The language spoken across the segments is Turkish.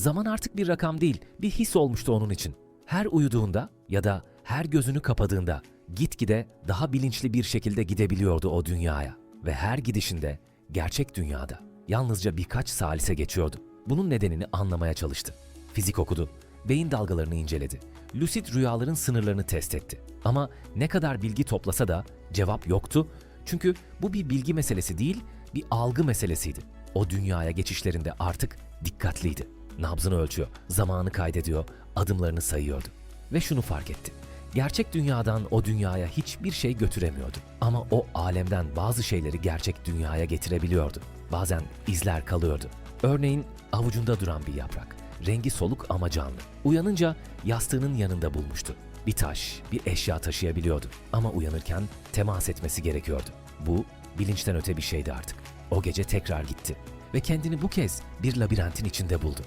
Zaman artık bir rakam değil, bir his olmuştu onun için. Her uyuduğunda ya da her gözünü kapadığında gitgide daha bilinçli bir şekilde gidebiliyordu o dünyaya. Ve her gidişinde gerçek dünyada yalnızca birkaç salise geçiyordu. Bunun nedenini anlamaya çalıştı. Fizik okudu, beyin dalgalarını inceledi, lucid rüyaların sınırlarını test etti. Ama ne kadar bilgi toplasa da cevap yoktu çünkü bu bir bilgi meselesi değil, bir algı meselesiydi. O dünyaya geçişlerinde artık dikkatliydi. Nabzını ölçüyor, zamanı kaydediyor, adımlarını sayıyordu. Ve şunu fark etti. Gerçek dünyadan o dünyaya hiçbir şey götüremiyordu. Ama o alemden bazı şeyleri gerçek dünyaya getirebiliyordu. Bazen izler kalıyordu. Örneğin avucunda duran bir yaprak. Rengi soluk ama canlı. Uyanınca yastığının yanında bulmuştu. Bir taş, bir eşya taşıyabiliyordu. Ama uyanırken temas etmesi gerekiyordu. Bu bilinçten öte bir şeydi artık. O gece tekrar gitti ve kendini bu kez bir labirentin içinde buldu.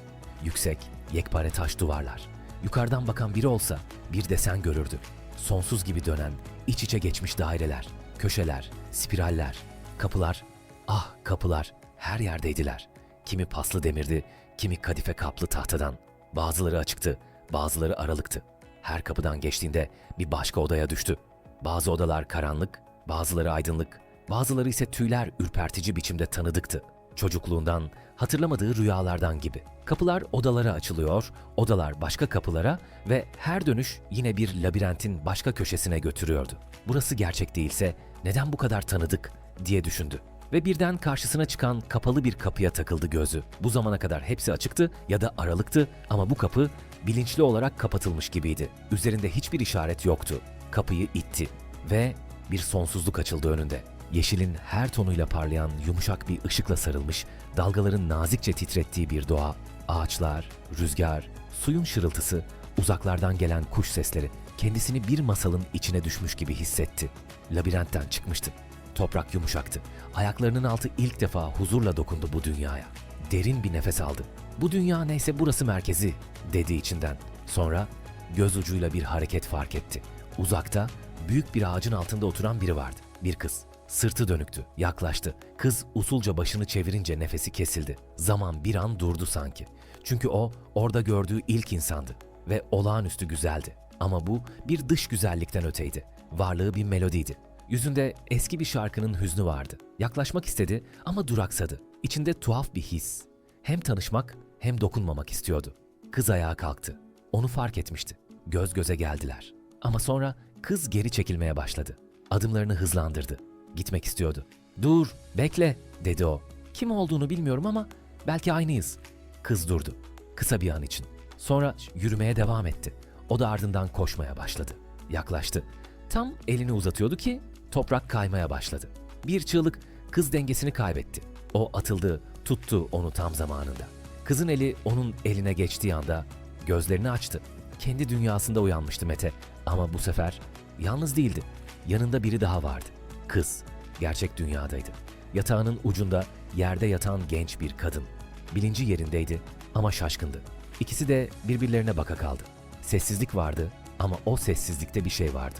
Yüksek, yekpare taş duvarlar. Yukarıdan bakan biri olsa bir desen görürdü. Sonsuz gibi dönen, iç içe geçmiş daireler, köşeler, spiraller, kapılar, ah kapılar her yerdeydiler. Kimi paslı demirdi, kimi kadife kaplı tahtadan. Bazıları açıktı, bazıları aralıktı. Her kapıdan geçtiğinde bir başka odaya düştü. Bazı odalar karanlık, bazıları aydınlık, bazıları ise tüyler ürpertici biçimde tanıdıktı. Çocukluğundan, hatırlamadığı rüyalardan gibi. Kapılar odalara açılıyor, odalar başka kapılara ve her dönüş yine bir labirentin başka köşesine götürüyordu. Burası gerçek değilse neden bu kadar tanıdık diye düşündü. Ve birden karşısına çıkan kapalı bir kapıya takıldı gözü. Bu zamana kadar hepsi açıktı ya da aralıktı ama bu kapı bilinçli olarak kapatılmış gibiydi. Üzerinde hiçbir işaret yoktu. Kapıyı itti ve bir sonsuzluk açıldı önünde. Yeşilin her tonuyla parlayan yumuşak bir ışıkla sarılmış, dalgaların nazikçe titrettiği bir doğa, ağaçlar, rüzgar, suyun şırıltısı, uzaklardan gelen kuş sesleri kendisini bir masalın içine düşmüş gibi hissetti. Labirentten çıkmıştı. Toprak yumuşaktı. Ayaklarının altı ilk defa huzurla dokundu bu dünyaya. Derin bir nefes aldı. Bu dünya neyse burası merkezi dedi içinden. Sonra göz ucuyla bir hareket fark etti. Uzakta büyük bir ağacın altında oturan biri vardı. Bir kız. Sırtı dönüktü. Yaklaştı. Kız usulca başını çevirince nefesi kesildi. Zaman bir an durdu sanki. Çünkü o orada gördüğü ilk insandı ve olağanüstü güzeldi. Ama bu bir dış güzellikten öteydi. Varlığı bir melodiydi. Yüzünde eski bir şarkının hüznü vardı. Yaklaşmak istedi ama duraksadı. İçinde tuhaf bir his. Hem tanışmak hem dokunmamak istiyordu. Kız ayağa kalktı. Onu fark etmişti. Göz göze geldiler. Ama sonra kız geri çekilmeye başladı. Adımlarını hızlandırdı. Gitmek istiyordu. "Dur, bekle." dedi o. Kim olduğunu bilmiyorum ama belki aynıyız. Kız durdu. Kısa bir an için. Sonra yürümeye devam etti. O da ardından koşmaya başladı. Yaklaştı. Tam elini uzatıyordu ki toprak kaymaya başladı. Bir çığlık kız dengesini kaybetti. O atıldı, tuttu onu tam zamanında. Kızın eli onun eline geçtiği anda gözlerini açtı. Kendi dünyasında uyanmıştı Mete ama bu sefer yalnız değildi. Yanında biri daha vardı. Kız gerçek dünyadaydı. Yatağının ucunda yerde yatan genç bir kadın. Bilinci yerindeydi ama şaşkındı. İkisi de birbirlerine baka kaldı. Sessizlik vardı ama o sessizlikte bir şey vardı.